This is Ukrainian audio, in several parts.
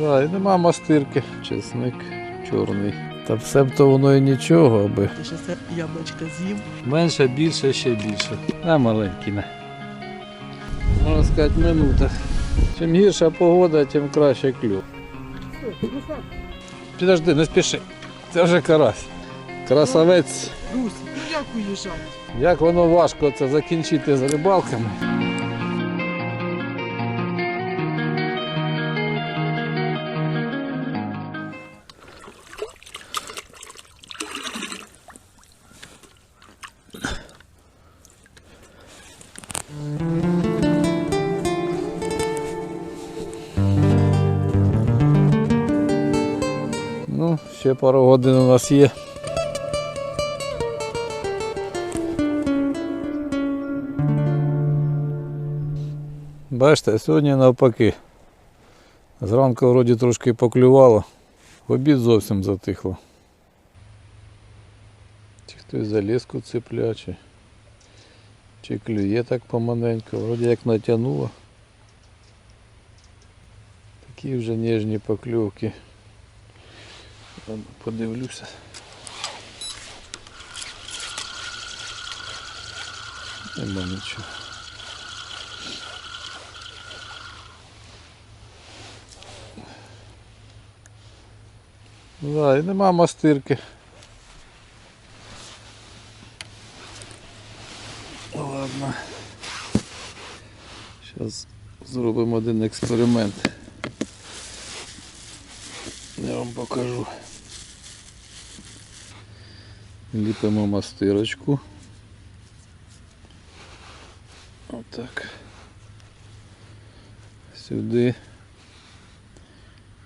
Да, і нема мастирки. Чесник чорний. Та все б то воно і нічого, аби. Я зараз яблучко з'їм. Менше, більше, ще більше. А маленький не. Можна сказати, в минутах. Чим гірша погода, тим краще клюв. Підожди, не спіши. Це вже карась. Красавець. Русь, ну як уїжджати? Як воно важко це закінчити з рибалками. Ще пару годин у нас є. Бачите, сьогодні навпаки. Зранку вроді трошки поклювало, в обід зовсім затихло. Чи хтось залізку цепля, чи, чи клює так поманенько, вроді як натягнуло. Такі вже ніжні покльовки. Подивлюся. Нема нічого. Да, і нема мастирки. Ну, Ладно. Зараз зробимо один експеримент. Я вам покажу. Ліпимо мастирочку. Отак. Сюди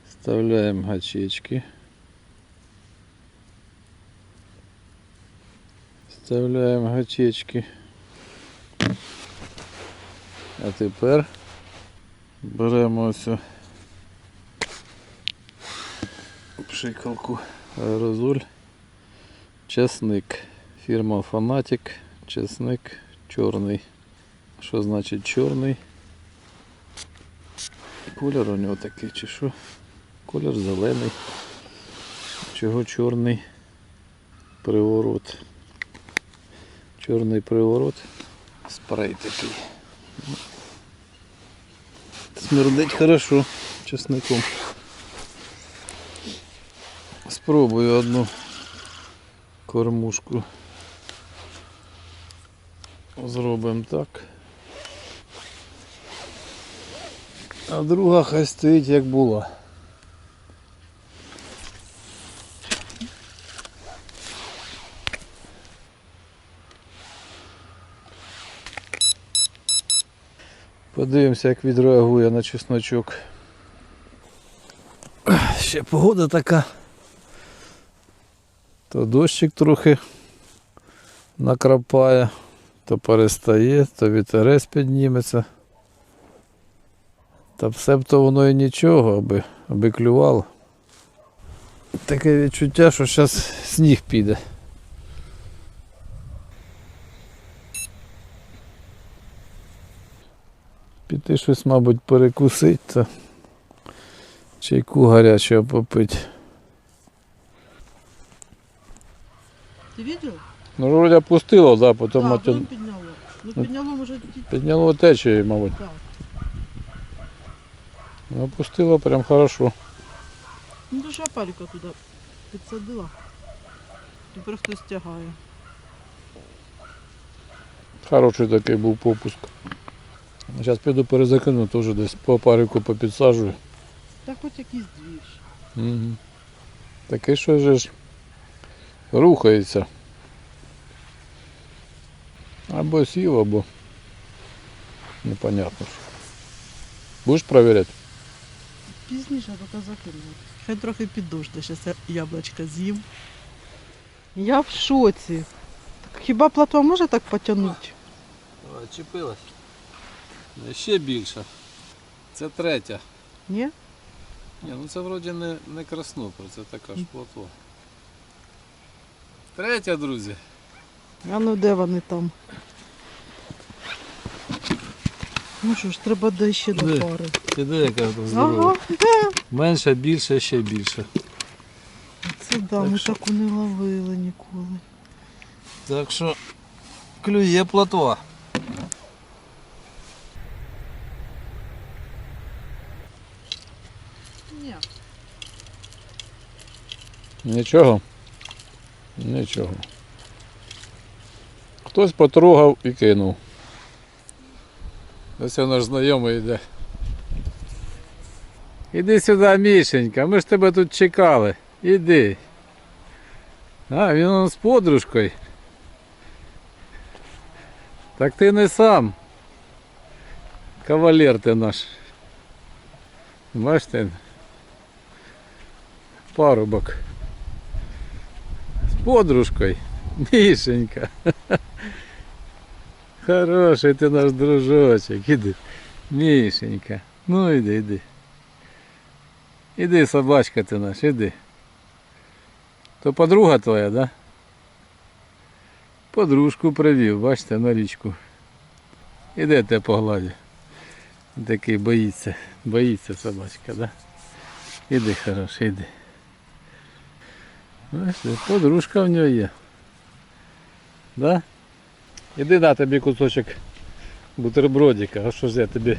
вставляємо гачечки. Вставляємо гачечки. А тепер беремо ось цю пшикалку аерозоль. Чесник. Фірма Фанатик. Чесник чорний. Що значить чорний? Колір у нього такий чи що? Колір зелений. Чого чорний приворот? Чорний приворот. Спрей такий. Смердить хорошо чесником. Спробую одну кормушку. Зробимо так. А друга хай стоїть як була. Подивимося, як відреагує на чесночок. Ще погода така. То дощик трохи накрапає, то перестає, то вітерець підніметься. Та все б то воно і нічого, аби, аби клювало. Таке відчуття, що зараз сніг піде. Піти щось, мабуть, перекусить та чайку гарячого попити. Ти бачив? Ну, вроде опустило, да, Так, отя- потім підняло. Ну підняло може ті- підняло течію, мабуть. так. Ну, Опустило прям хорошо. Ну то шапарика туди підсадила. Тепер хтось тягає. Хороший такий був попуск. Зараз піду перезакину, теж десь по парику попідсаджую. Так хоч якийсь двіж. Угу. Такий що же ж рухається. Або сів, або непонятно. що. Будеш перевіряти? Пізніше поки закину. Хай трохи підожде, зараз я яблучко з'їм. Я в шоці. Так хіба платва може так потягнути? Чепилась. Ще більше. Це третя. Ні? Ні, ну це вроді не, не краснопер, це така ж плотва. Третя, друзі. А ну де вони там? Ну що ж, треба де ще до пари. Іди, яка тут здорова. Ага, Менше, більше, ще більше. це да, ми що- таку не ловили ніколи. Так що клює плотва. Ні. Нічого. Нічого. Хтось потрогав і кинув. Ось наш знайомий йде. Іди сюди, Мішенька, ми ж тебе тут чекали. Іди. А, він з подружкою. Так ти не сам. Кавалер ти наш. Бачите? Парубок. Подружкою. Мішенька. Хороший ти наш дружочок. Іди. Мішенька. Ну іди, іди. Іди, собачка ти наш, іди. То подруга твоя, да? Подружку привів, бачите, на річку. Іде те погладі. Такий боїться. Боїться собачка, да? Іди, хороший, іди. Бачите, подружка в нього є. Да? Іди на тобі кусочок бутербродика, а що ж я тобі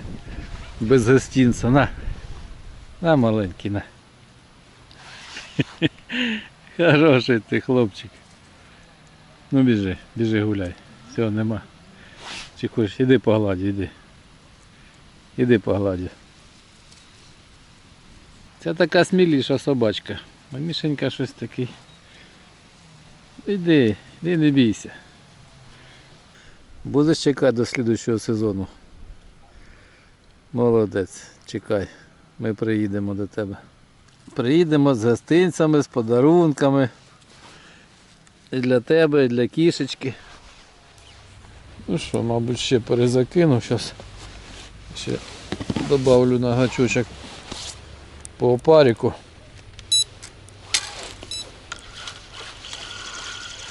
без гостинця, на. На маленький, на. Хороший ти хлопчик. Ну біжи, біжи гуляй. Все, нема. Хочеш, іди погладь, іди. Іди погладь. Це така сміліша собачка. А Мішенька щось такий. Іди, іди не бійся. Будеш чекати до слідуючого сезону. Молодець, чекай. Ми приїдемо до тебе. Приїдемо з гостинцями, з подарунками. І для тебе, і для кішечки. Ну що, мабуть, ще перезакину. Зараз ще добавлю на гачочок по опаріку.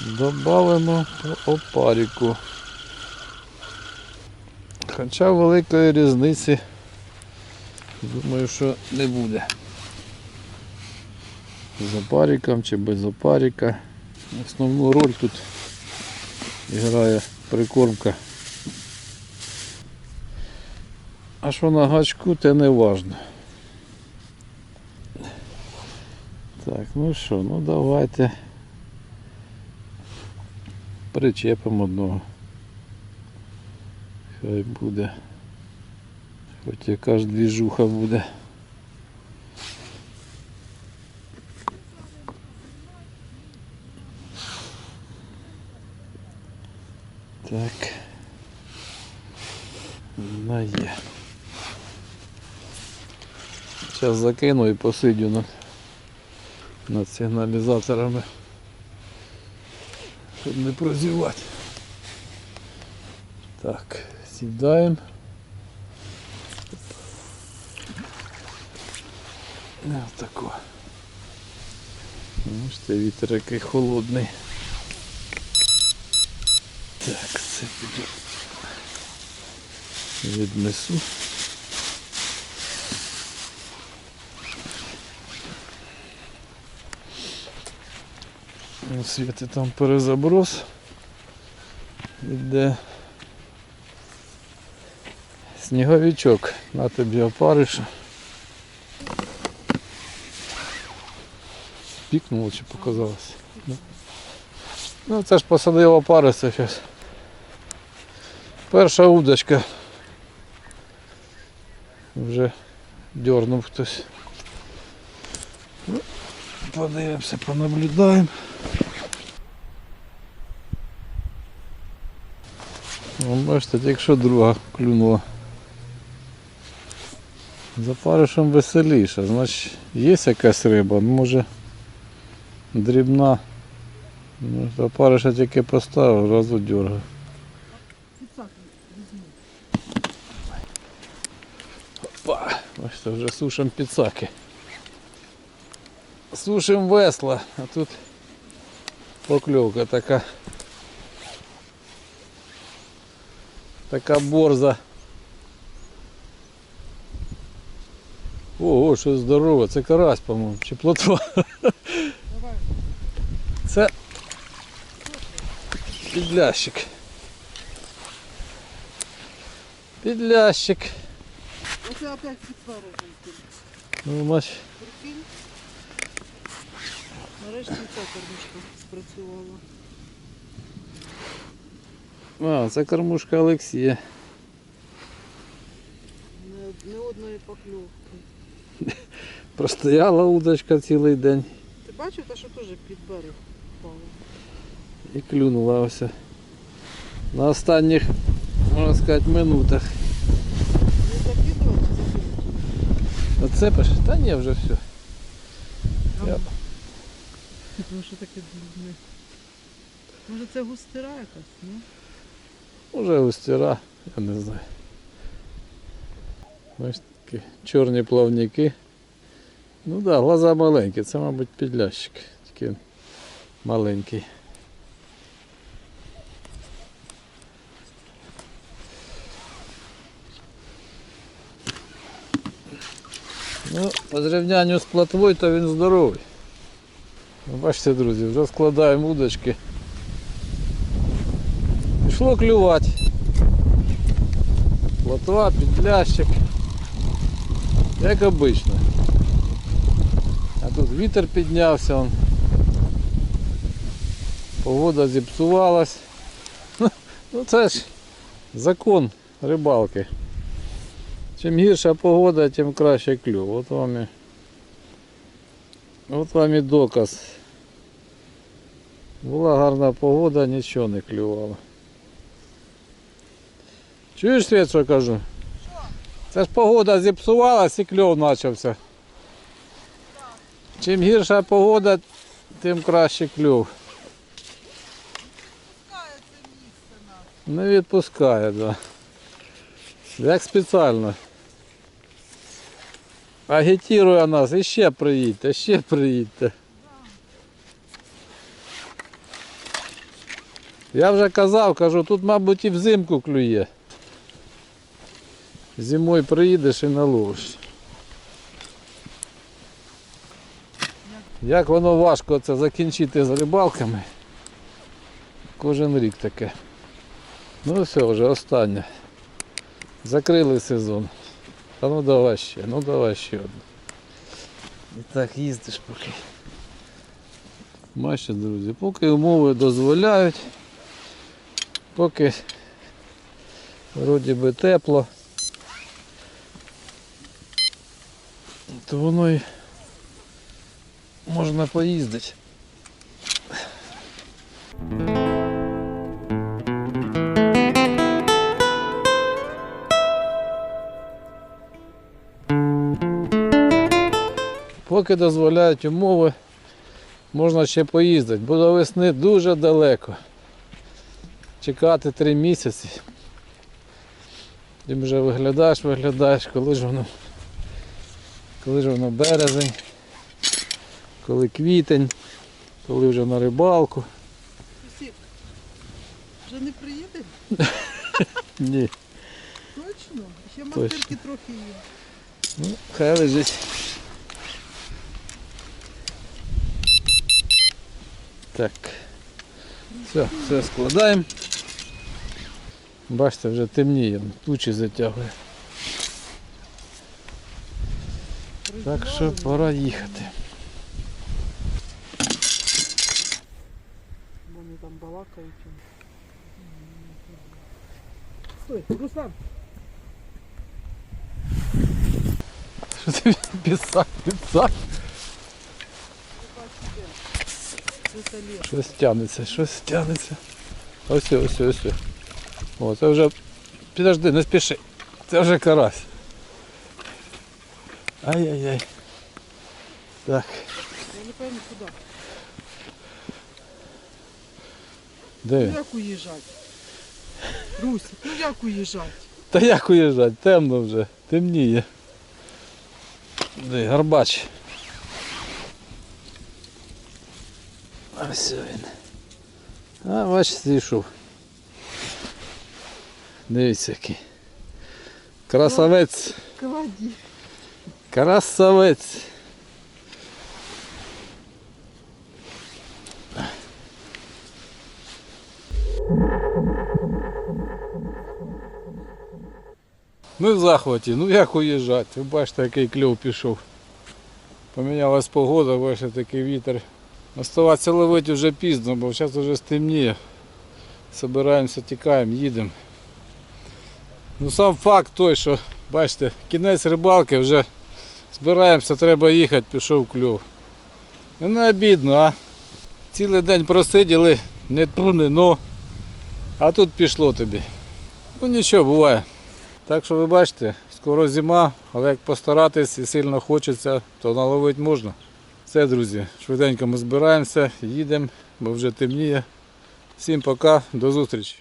Добавимо по опаріку. Хоча великої різниці, думаю, що не буде. З опариком чи без опарика. Основну роль тут грає прикормка. А що на гачку, те не важно. Так, ну що, ну давайте причепимо одного. Хай буде. Хоч яка ж двіжуха буде. Так. На є. Зараз закину і посидю над, над сигналізаторами. Щоб не прозівати. Так, сідаємо. Ось тако. Бачите, вітер який холодний. Так, це піду віднесу. У світи там перезаброс. Іде сніговичок на тобі опариша. Пікнуло чи показалось? Ну це ж посадив опариса зараз. Перша удочка. Вже дернув хтось. Ну, Подивимося, понаблюдаємо. Ну, бачите, якщо друга клюнула. За паришем веселіше, значить є якась риба, ну, може дрібна. Ну, за париша тільки поставив, одразу дергав. Опа, бачите, вже сушимо підсаки. Сушимо весла, а тут покльовка така. така борза. Ого, що здорово, це карась, по-моєму, чи плотва. Це підлящик. Підлящик. Оце опять підсвару. Ну, маш. Прикинь. Нарешті ця кормушка спрацювала а, це кормушка Олексія. Не, не одної покльовки. Простояла удочка цілий день Ти бачив, та що теж під берег впала? і клюнула ось. На останніх, можна сказати, минутах. Не закидував чи закинув? Оце пиш? Та ні, вже все. Я- Тому що таке дрібне. Може це густира якась, ні? Уже густіра, я не знаю. Ось такі чорні плавники. Ну так, да, глаза маленькі, це, мабуть, підлящик. Тільки маленький. Ну, по зрівнянню з платвою, то він здоровий. Бачите, друзі, вже складаємо удочки. Пішло клювати. Плотва, підлящик. Як обично. А тут вітер піднявся. Он. Погода зіпсувалась. Ну це ж закон рибалки. Чим гірша погода, тим краще клюв. От вам і, от вам і доказ. Була гарна погода, нічого не клювало. Чуєш, Свет, що кажу? Це ж погода зіпсувалась і кльов почався. Чим гірша погода, тим краще кльов. Не відпускає, так. Да. Як спеціально. Агітірує нас, іще приїдьте, ще приїдьте. Я вже казав, кажу, тут, мабуть, і взимку клює. Зимою приїдеш і наловиш. Як воно важко це закінчити з рибалками. Кожен рік таке. Ну все, вже останнє. Закрили сезон. Та ну давай ще, ну давай ще одну. І так їздиш поки. Бачите, друзі, поки умови дозволяють, поки вроді би тепло. То воно і можна поїздити. Поки дозволяють умови, можна ще поїздити, бо до весни дуже далеко. Чекати три місяці. І вже виглядаєш, виглядаєш, коли ж воно коли ж воно березень, коли квітень, коли вже на рибалку. Сусід, вже не приїде? Ні. Точно? Ще мастирки трохи є. Ну, хай лежить. Так. Все, все складаємо. Бачите, вже темніє, тучі затягує. Так що пора їхати. Вони там балакають. Стой, Руслан, Що ти писав? Писав? це ліс. Щось тягнеться, щось тягнеться. Ось, ось, ось. О, це вже. Підожди, не спіши. Це вже карась. Ай-яй-яй. Так, Я не пойму куди. де Ну як уїжджати? Русь, ну як уїжджати? Та як уїжджати? Темно вже, темніє. Де гарбач. Ось він. А бач, зійшов. Дивіться який. Красавець. Кладі. Красавець. Ми в захваті, ну як уїжджати? Ви бачите, який кльов пішов. Помінялась погода, бачите, такий вітер. Оставатися ловити вже пізно, бо зараз вже стемніє. Собираємося, тікаємо, їдемо. Ну сам факт той, що бачите, кінець рибалки вже збираємося, треба їхати, пішов кльов. Ну обідно, а? Цілий день просиділи, не ту, не но. А тут пішло тобі. Ну нічого, буває. Так що ви бачите, скоро зима, але як постаратись і сильно хочеться, то наловити можна. Все, друзі, швиденько ми збираємося, їдемо, бо вже темніє. Всім пока, до зустрічі.